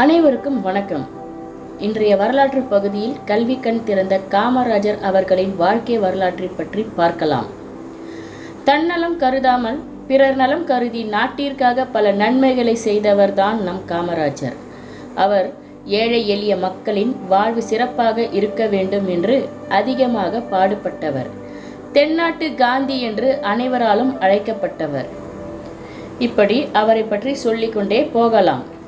அனைவருக்கும் வணக்கம். இன்றைய வரலாற்று பகுதியில் கல்வி கண் திறந்த காமராஜர் அவர்களின் வாழ்க்கை வரலாற்றை பற்றி பார்க்கலாம். தன்னலம் கருதாமல் பிறர் நலம் கருதி நாட்டிற்காக பல நன்மைகளை செய்தவர்தான் நம் காமராஜர். அவர் ஏழை எளிய மக்களின் வாழ்வு சிறப்பாக இருக்க வேண்டும் என்று அதிகமாக பாடுபட்டவர். தென்னாட்டு காந்தி என்று அனைவராலும் அழைக்கப்பட்டவர். இப்படி அவரை பற்றி சொல்லிக்கொண்டே போகலாம்.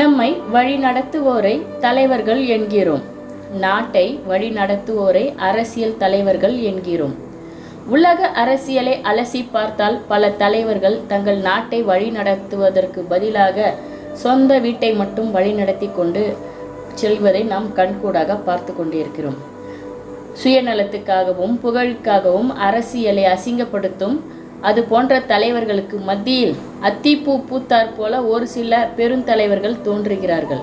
நம்மை வழிநடத்துவோரை தலைவர்கள் என்கிறோம். நாட்டை வழிநடத்துவோரை அரசியல் தலைவர்கள் என்கிறோம். உலக அரசியலை அலசி பார்த்தால் பல தலைவர்கள் தங்கள் நாட்டை வழிநடத்துவதற்கு பதிலாக சொந்த வீட்டை மட்டும் வழிநடத்தி கொண்டு செல்வதை நாம் கண்கூடாக பார்த்து கொண்டிருக்கிறோம். சுயநலத்துக்காகவும் புகழுக்காகவும் அரசியலை அசிங்கப்படுத்தும் அது போன்ற தலைவர்களுக்கு மத்தியில் அத்திப்பூ பூத்தார் போல ஒரு சில பெருந்தலைவர்கள் தோன்றுகிறார்கள்.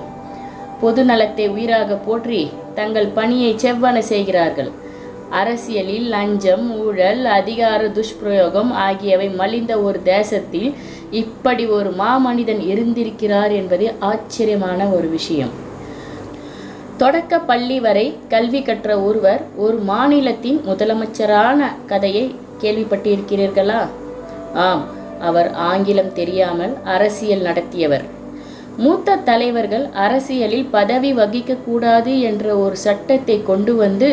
பொது நலத்தை உயிராக போற்றி தங்கள் பணியை செவ்வன செய்கிறார்கள். அரசியலில் லஞ்சம் ஊழல் அதிகார துஷ்பிரயோகம் ஆகியவை மலிந்த ஒரு தேசத்தில் இப்படி ஒரு மாமனிதன் இருந்திருக்கிறார் என்பது ஆச்சரியமான ஒரு விஷயம். தொடக்க பள்ளி வரை கல்வி கற்ற ஒருவர் ஒரு மாநிலத்தின் முதலமைச்சரான கதையை கேள்விப்பட்டிருக்கிறீர்களா? ஆம் அவர் ஆங்கிலம் தெரியாமல் அரசியல் நடத்தியவர். மூத்த தலைவர்கள் அரசியலில் பதவி வகிக்க கூடாது என்ற ஒரு சட்டத்தை கொண்டு வந்து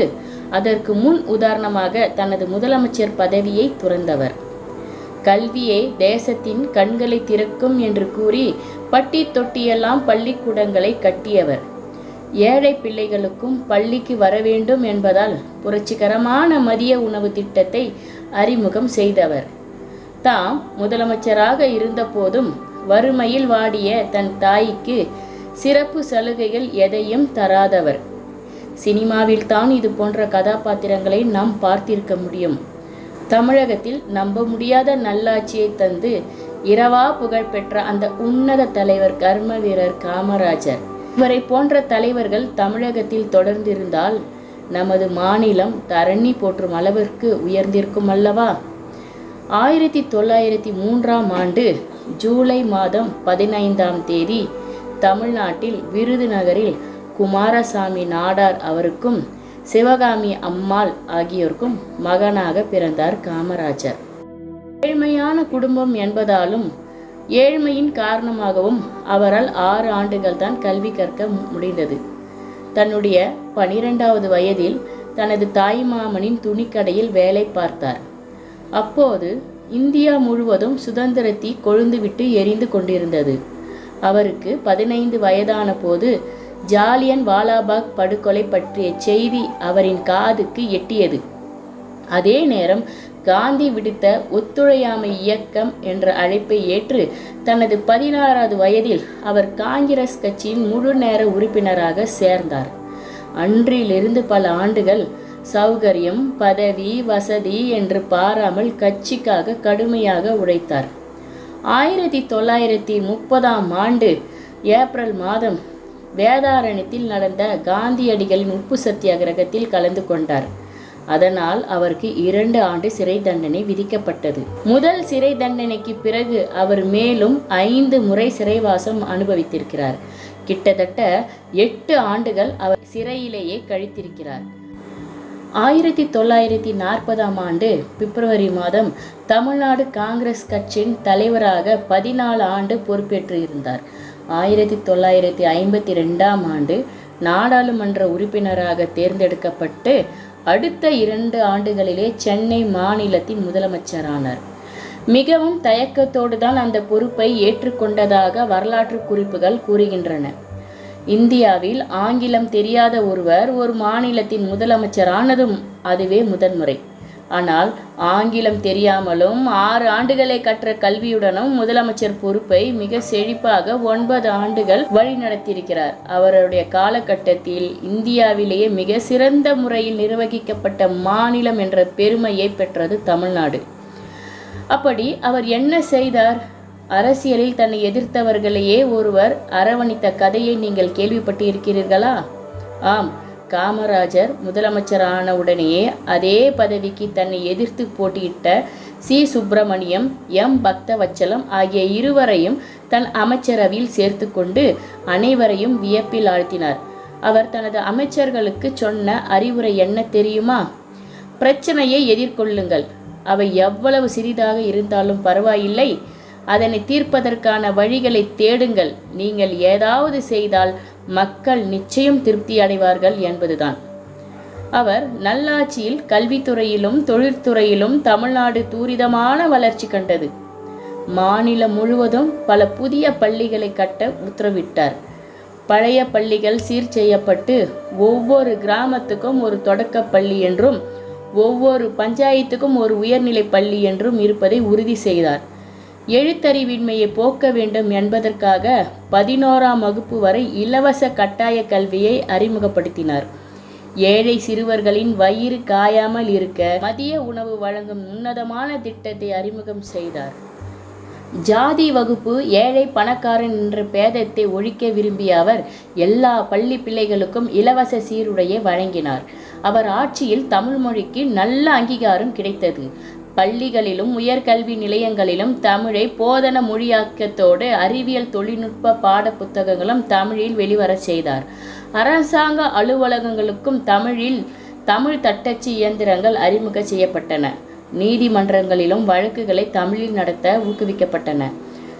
அதற்கு முன் உதாரணமாக தனது முதலமைச்சர் பதவியை துறந்தவர். கல்வியே தேசத்தின் கண்களை திறக்கும் என்று கூறி பட்டி தொட்டியெல்லாம் பள்ளிக்கூடங்களை கட்டியவர். ஏழை பிள்ளைகளுக்கும் பள்ளிக்கு வர வேண்டும் என்பதால் புரட்சிகரமான மதிய உணவு திட்டத்தை அறிமுகம் செய்தவர். தாம் முதலமைச்சராக இருந்தபோதும் வறுமையில் வாடிய தன் தாய்க்கு சிறப்பு சலுகைகள் எதையும் தராதவர். சினிமாவில் தான் இது போன்ற கதாபாத்திரங்களை நாம் பார்த்திருக்க முடியும். தமிழகத்தில் நம்ப முடியாத நல்லாட்சியை தந்து இரவா புகழ் பெற்ற அந்த உன்னத தலைவர் கர்ம வீரர் காமராஜர். இவரை போன்ற தலைவர்கள் தமிழகத்தில் தொடர்ந்திருந்தால் நமது மாநிலம் தரணி போற்றும் அளவிற்கு உயர்ந்திருக்கும் அல்லவா? ஆயிரத்தி தொள்ளாயிரத்தி மூன்றாம் ஆண்டு ஜூலை மாதம் பதினைந்தாம் தேதி தமிழ்நாட்டில் விருதுநகரில் குமாரசாமி நாடார் அவருக்கும் சிவகாமி அம்மாள் ஆகியோருக்கும் மகனாக பிறந்தார் காமராஜர். ஏழ்மையான குடும்பம் என்பதாலும் ஏழ்மையின் காரணமாகவும் அவரால் ஆறு ஆண்டுகள் தான் கல்வி கற்க முடிந்தது. தன்னுடைய பனிரெண்டாவது வயதில் தனது தாய்மாமனின் துணிக்கடையில் வேலை பார்த்தார். அப்போது இந்தியா முழுவதும் சுதந்திரத்தி கொழுந்துவிட்டு எரிந்து கொண்டிருந்தது. அவருக்கு பதினைந்து வயதான போது ஜாலியன் வாலாபாக் படுகொலை பற்றிய செய்தி அவரின் காதுக்கு எட்டியது. அதே நேரம் காந்தி விடுத்த ஒத்துழையாமை இயக்கம் என்ற அழைப்பை ஏற்று தனது பதினாறாவது வயதில் அவர் காங்கிரஸ் கட்சியின் முழு நேர உறுப்பினராக சேர்ந்தார். அன்றிலிருந்து பல ஆண்டுகள் சௌகரியம் பதவி வசதி என்று பாராமல் கட்சிக்காக கடுமையாக உழைத்தார். ஆயிரத்தி தொள்ளாயிரத்தி முப்பதாம் ஆண்டு ஏப்ரல் மாதம் வேதாரண்யத்தில் நடந்த காந்தியடிகளின் உப்பு சத்தியாகிரகத்தில் கலந்து கொண்டார். அதனால் அவருக்கு இரண்டு ஆண்டு சிறை தண்டனை விதிக்கப்பட்டது. முதல் சிறை தண்டனைக்கு பிறகு அவர் மேலும் ஐந்து முறை சிறைவாசம் அனுபவித்திருக்கிறார். கிட்டத்தட்ட எட்டு ஆண்டுகள் அவர் சிறையிலேயே கழித்திருக்கிறார். ஆயிரத்தி தொள்ளாயிரத்தி நாற்பதாம் ஆண்டு பிப்ரவரி மாதம் தமிழ்நாடு காங்கிரஸ் கட்சியின் தலைவராக பதினாலு ஆண்டு பொறுப்பேற்று இருந்தார். ஆயிரத்தி தொள்ளாயிரத்தி ஐம்பத்தி ரெண்டாம் ஆண்டு நாடாளுமன்ற உறுப்பினராக தேர்ந்தெடுக்கப்பட்டு அடுத்த இரண்டு ஆண்டுகளிலே சென்னை மாநிலத்தின் முதலமைச்சரானார். மிகவும் தயக்கத்தோடு தான் அந்த பொறுப்பை ஏற்றுக்கொண்டதாக வரலாற்று குறிப்புகள் கூறுகின்றன. இந்தியாவில் ஆங்கிலம் தெரியாத ஒருவர் ஒரு மாநிலத்தின் முதலமைச்சரானதும் அதுவே முதன்முறை. ஆனால் ஆங்கிலம் தெரியாமலும் ஆறு ஆண்டுகளை கற்ற கல்வியுடனும் முதலமைச்சர் பொறுப்பை மிக செழிப்பாக ஒன்பது ஆண்டுகள் வழிநடத்தியிருக்கிறார். அவருடைய காலகட்டத்தில் இந்தியாவிலேயே மிக சிறந்த முறையில் நிர்வகிக்கப்பட்ட மாநிலம் என்ற பெருமையை பெற்றது தமிழ்நாடு. அப்படி அவர் என்ன செய்தார்? அரசியலில் தன்னை எதிர்த்தவர்களையே ஒருவர் அரவணித்த கதையை நீங்கள் கேள்விப்பட்டிருக்கிறீர்களா? ஆம் காமராஜர் முதலமைச்சரான உடனேயே அதே பதவிக்கு தன்னை எதிர்த்து போட்டியிட்ட சி. சுப்பிரமணியம் எம். பக்தவச்சலம் ஆகிய இருவரையும் தன் அமைச்சரவையில் சேர்த்து கொண்டு அனைவரையும் வியப்பில் ஆழ்த்தினார். அவர் தனது அமைச்சர்களுக்கு சொன்ன அறிவுரை என்ன தெரியுமா? பிரச்சனையை எதிர்கொள்ளுங்கள். அவை எவ்வளவு சிறிதாக இருந்தாலும் பரவாயில்லை. அதனை தீர்ப்பதற்கான வழிகளை தேடுங்கள். நீங்கள் ஏதாவது செய்தால் மக்கள் நிச்சயம் திருப்தி அடைவார்கள் என்பதுதான். அவர் நல்லாட்சியில் கல்வித்துறையிலும் தொழிற்துறையிலும் தமிழ்நாடு தூரிதமான வளர்ச்சி கண்டது. மாநிலம் முழுவதும் பல புதிய பள்ளிகளை கட்ட உத்தரவிட்டார். பழைய பள்ளிகள் சீர் செய்யப்பட்டு ஒவ்வொரு கிராமத்துக்கும் ஒரு தொடக்கப் பள்ளி என்றும் ஒவ்வொரு பஞ்சாயத்துக்கும் ஒரு உயர்நிலை பள்ளி என்றும் இருப்பதை உறுதி செய்தார். எழுத்தறிவின்மையை போக்க வேண்டும் என்பதற்காக பதினோராம் வகுப்பு வரை இலவச கட்டாய கல்வியை அறிமுகப்படுத்தினார். ஏழை சிறுவர்களின் வயிறு காயாமல் இருக்க மதிய உணவு வழங்கும் உன்னதமான திட்டத்தை அறிமுகம் செய்தார். ஜாதி வகுப்பு ஏழை பணக்காரன் என்ற பேதத்தை ஒழிக்க விரும்பிய அவர் எல்லா பள்ளி பிள்ளைகளுக்கும் இலவச சீருடையை வழங்கினார். அவர் ஆட்சியில் தமிழ் மொழிக்கு நல்ல அங்கீகாரம் கிடைத்தது. பள்ளிகளிலும் உயர்கல்வி நிலையங்களிலும் தமிழை போதன மொழியாக்கத்தோடு அறிவியல் தொழில்நுட்ப பாட புத்தகங்களும் தமிழில் வெளிவரச் செய்தார். அரசாங்க அலுவலகங்களுக்கும் தமிழில் தமிழ் தட்டச்சு இயந்திரங்கள் அறிமுக செய்யப்பட்டன. நீதிமன்றங்களிலும் வழக்குகளை தமிழில் நடத்த ஊக்குவிக்கப்பட்டன.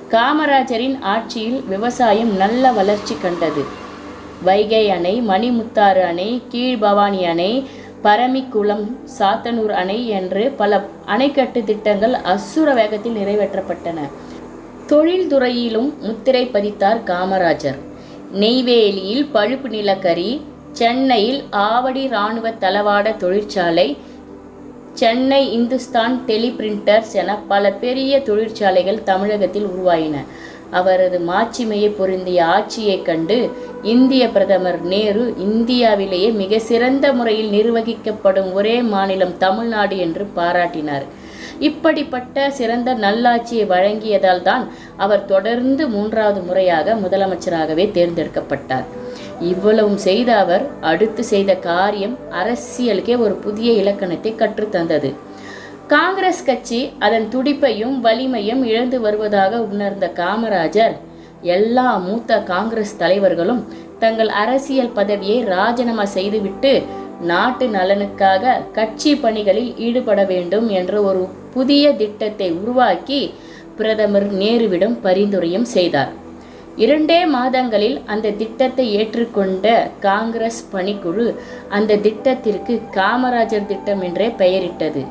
காமராஜரின் ஆட்சியில் விவசாயம் நல்ல வளர்ச்சி கண்டது. வைகை அணை மணிமுத்தாறு அணை கீழ்பவானி அணை பரமிக்குளம் சாத்தனூர் அணை என்று பல அணைக்கட்டு திட்டங்கள் அசுர வேகத்தில் நிறைவேற்றப்பட்டன. தொழில்துறையிலும் முத்திரை பதித்தார் காமராஜர். நெய்வேலியில் பழுப்பு நிலக்கரி சென்னையில் ஆவடி இராணுவ தளவாட தொழிற்சாலை சென்னை இந்துஸ்தான் டெலிபிரிண்டர்ஸ் என பல பெரிய தொழிற்சாலைகள் தமிழகத்தில் உருவாயின. அவரது மாட்சிமையை பொருந்திய ஆட்சியைக் கண்டு இந்திய பிரதமர் நேரு இந்தியாவிலேயே மிக சிறந்த முறையில் நிர்வகிக்கப்படும் ஒரே மாநிலம் தமிழ்நாடு என்று பாராட்டினார். இப்படிப்பட்ட சிறந்த நல்லாட்சியை வழங்கியதால் தான் அவர் தொடர்ந்து மூன்றாவது முறையாக முதலமைச்சராகவே தேர்ந்தெடுக்கப்பட்டார். இவ்வளவும் செய்த அவர் அடுத்து செய்த காரியம் அரசியலுக்கே ஒரு புதிய இலக்கணத்தை கற்றுத்தந்தது. காங்கிரஸ் கட்சி அதன் துடிப்பையும் வலிமையும் இழந்து வருவதாக உணர்ந்த காமராஜர் எல்லா மூத்த காங்கிரஸ் தலைவர்களும் தங்கள் அரசியல் பதவியை ராஜினாமா செய்துவிட்டு நாட்டு நலனுக்காக கட்சி பணிகளில் ஈடுபட வேண்டும் என்ற ஒரு புதிய திட்டத்தை உருவாக்கி பிரதமர் நேருவிடம் பரிந்துரையும் செய்தார். இரண்டே மாதங்களில் அந்த திட்டத்தை ஏற்றுக்கொண்ட காங்கிரஸ் பணிக்குழு அந்த திட்டத்திற்கு காமராஜர் திட்டம் என்றே பெயரிட்டது.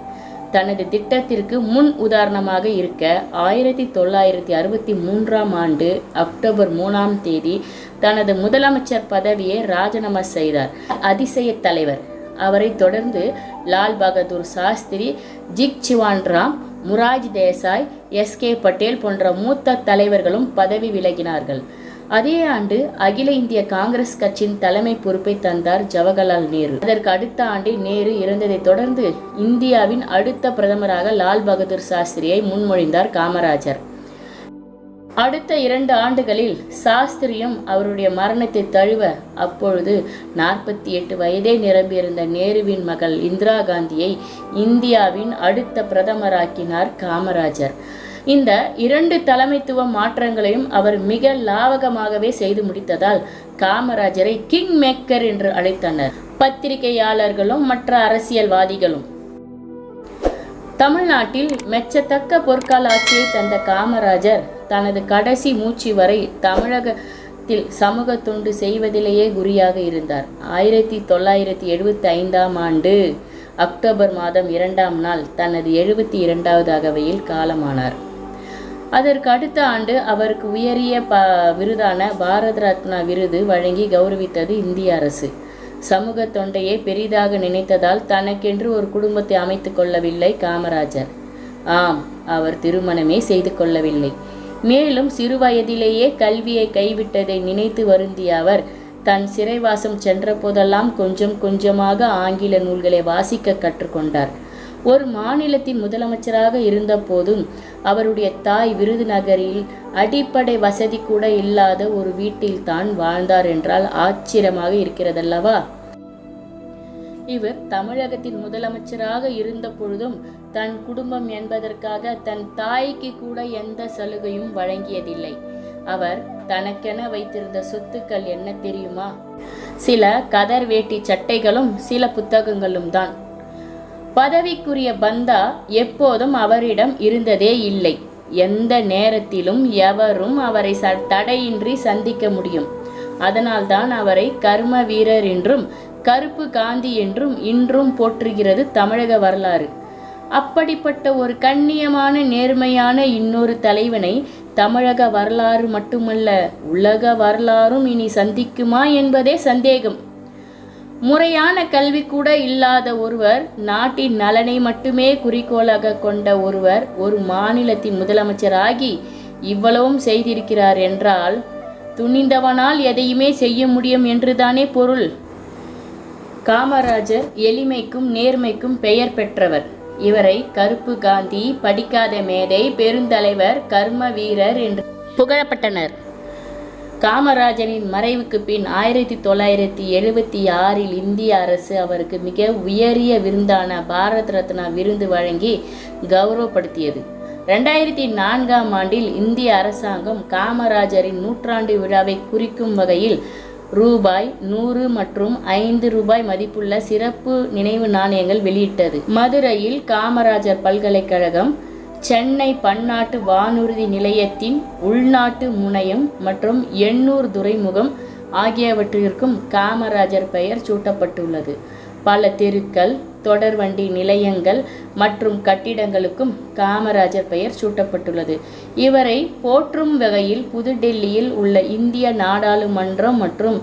தனது திட்டத்திற்கு முன் உதாரணமாக இருக்க ஆயிரத்தி தொள்ளாயிரத்தி அறுபத்தி மூன்றாம் ஆண்டு அக்டோபர் மூணாம் தேதி தனது முதலமைச்சர் பதவியை ராஜினாமா செய்தார். அதிசய தலைவர். அவரை தொடர்ந்து Lal Bahadur Shastri Jagjivan Ram Morarji Desai S K Patel போன்ற மூத்த தலைவர்களும் பதவி விலகினார்கள். அதே ஆண்டு அகில இந்திய காங்கிரஸ் கட்சியின் தலைமை பொறுப்பை தந்தார் ஜவஹர்லால் நேரு. அதற்கு அடுத்த ஆண்டே நேரு இறந்ததைத் தொடர்ந்து இந்தியாவின் அடுத்த பிரதமராக லால் பகதூர் சாஸ்திரியை முன்மொழிந்தார் காமராஜர். அடுத்த இரண்டு ஆண்டுகளில் சாஸ்திரியும் அவருடைய மரணத்தை தழுவ அப்பொழுது நாற்பத்தி எட்டு வயதே நிரம்பியிருந்த நேருவின் மகள் இந்திரா காந்தியை இந்தியாவின் அடுத்த பிரதமராக்கினார் காமராஜர். இந்த இரண்டு தலைமைத்துவ மாற்றங்களையும் அவர் மிக லாவகமாகவே செய்து முடித்ததால் காமராஜரை கிங் மேக்கர் என்று அழைத்தனர். பத்திரிகையாளர்களும் மற்ற அரசியல்வாதிகளும். தமிழ்நாட்டில் மெச்சத்தக்க பொற்கால ஆட்சியை தந்த காமராஜர் தனது கடைசி மூச்சு வரை தமிழகத்தில் சமூக தொண்டு செய்வதிலேயே குறியாக இருந்தார். ஆயிரத்தி தொள்ளாயிரத்தி எழுபத்தி ஐந்தாம் ஆண்டு அக்டோபர் மாதம் இரண்டாம் நாள் தனது எழுபத்தி இரண்டாவது அகவையில் காலமானார். அதற்கு அடுத்த ஆண்டு அவருக்கு உயரிய ப விருதான பாரத ரத்னா விருது வழங்கி கௌரவித்தது இந்திய அரசு. சமூக தொண்டையை பெரிதாக நினைத்ததால் தனக்கென்று ஒரு குடும்பத்தை அமைத்து கொள்ளவில்லை காமராஜர். ஆம் அவர் திருமணமே செய்து கொள்ளவில்லை. மேலும் சிறுவயதிலேயே கல்வியை கைவிட்டதை நினைத்து வருந்திய அவர் தன் சிறைவாசம் சென்ற போதெல்லாம் கொஞ்சம் கொஞ்சமாக ஆங்கில நூல்களை வாசிக்க கற்றுக்கொண்டார். ஒரு மாநிலத்தின் முதலமைச்சராக இருந்தபோதும் அவருடைய தாய் விருதுநகரில் அடிப்படை வசதி கூட இல்லாத ஒரு வீட்டில் தான் வாழ்ந்தார் என்றால் ஆச்சரியமாக இருக்கிறதல்லவா? இவர் தமிழகத்தின் முதலமைச்சராக இருந்த பொழுதும் தன் குடும்பம் என்பதற்காக தன் தாய்க்கு கூட எந்த சலுகையும் வழங்கியதில்லை. அவர் தனக்கென வைத்திருந்த சொத்துக்கள் என்ன தெரியுமா? சில கதர் வேட்டி சட்டைகளும் சில புத்தகங்களும் தான். பதவிக்குரிய பந்தா எப்போதும் அவரிடம் இருந்ததே இல்லை. எந்த நேரத்திலும் எவரும் அவரை ச தடையின்றி சந்திக்க முடியும். அதனால்தான் அவரை கர்ம வீரர் என்றும் கருப்பு காந்தி என்றும் இன்றும் போற்றுகிறது தமிழக வரலாறு. அப்படிப்பட்ட ஒரு கண்ணியமான நேர்மையான இன்னொரு தலைவனை தமிழக வரலாறு மட்டுமல்ல உலக வரலாறும் இனி சந்திக்குமா என்பதே சந்தேகம். முறையான கல்வி கூட இல்லாத ஒருவர் நாட்டின் நலனை மட்டுமே குறிக்கோளாக கொண்ட ஒருவர் ஒரு மாநிலத்தின் முதலமைச்சராகி இவ்வளவும் செய்திருக்கிறார் என்றால் துணிந்தவனால் எதையுமே செய்ய முடியும் என்றுதானே பொருள்? காமராஜர் எளிமைக்கும் நேர்மைக்கும் பெயர் பெற்றவர். இவரை கருப்பு காந்தி படிக்காத மேதை பெருந்தலைவர் கர்ம வீரர் என்று புகழப்பட்டனர். காமராஜரின் மறைவுக்கு பின் ஆயிரத்தி தொள்ளாயிரத்தி எழுபத்தி ஆறில் இந்திய அரசு அவருக்கு மிக உயரிய விருந்தான பாரத் ரத்னா விருது வழங்கி கௌரவப்படுத்தியது. ரெண்டாயிரத்தி நான்காம் ஆண்டில் இந்திய அரசாங்கம் காமராஜரின் நூற்றாண்டு விழாவை குறிக்கும் வகையில் ரூபாய் நூறு மற்றும் ஐந்து ரூபாய் மதிப்புள்ள சிறப்பு நினைவு நாணயங்கள் வெளியிட்டது. மதுரையில் காமராஜர் பல்கலைக்கழகம் சென்னை பன்னாட்டு வானூர்தி நிலையத்தின் உள்நாட்டு முனையம் மற்றும் எண்ணூர் துறைமுகம் ஆகியவற்றிற்கும் காமராஜர் பெயர் சூட்டப்பட்டுள்ளது. பல தெருக்கள் தொடர்வண்டி நிலையங்கள் மற்றும் கட்டிடங்களுக்கும் காமராஜர் பெயர் சூட்டப்பட்டுள்ளது. இவரை போற்றும் வகையில் புதுடெல்லியில் உள்ள இந்திய நாடாளுமன்றம் மற்றும்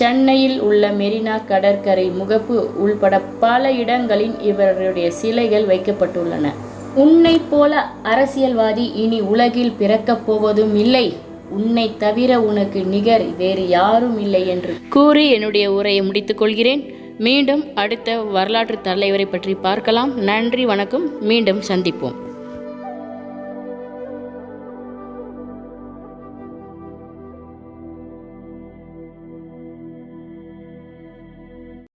சென்னையில் உள்ள மெரினா கடற்கரை முகப்பு உள்பட பல இடங்களில் இவருடைய சிலைகள் வைக்கப்பட்டுள்ளன. உன்னை போல அரசியல்வாதி இனி உலகில் பிறக்கப் போவதும் இல்லை. உன்னை தவிர உனக்கு நிகர் வேறு யாரும் இல்லை என்று கூறி என்னுடைய உரையை முடித்துக் கொள்கிறேன். மீண்டும் அடுத்த வரலாற்று தலைவரை பற்றி பார்க்கலாம். நன்றி வணக்கம். மீண்டும் சந்திப்போம்.